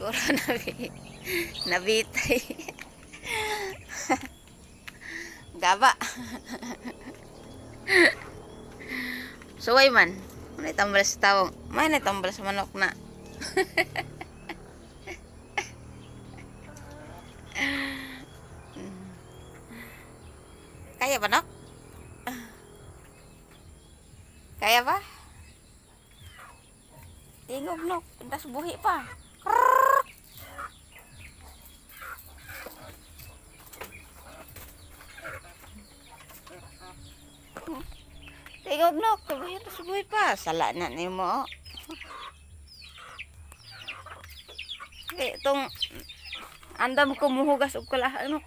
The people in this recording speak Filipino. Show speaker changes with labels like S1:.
S1: Puro nabi, nabitay. Gaba. Suway man. May tambal sa tawong. May tambal sa manok na. Kaya ba, Nok? Kaya ba? Tingog, Nok. Das buhi pa. Tingog, Nok. Buhi, das buhi pa. Sala na ni mo. Eh, itong andam ko muhugas og kalahan, Nok.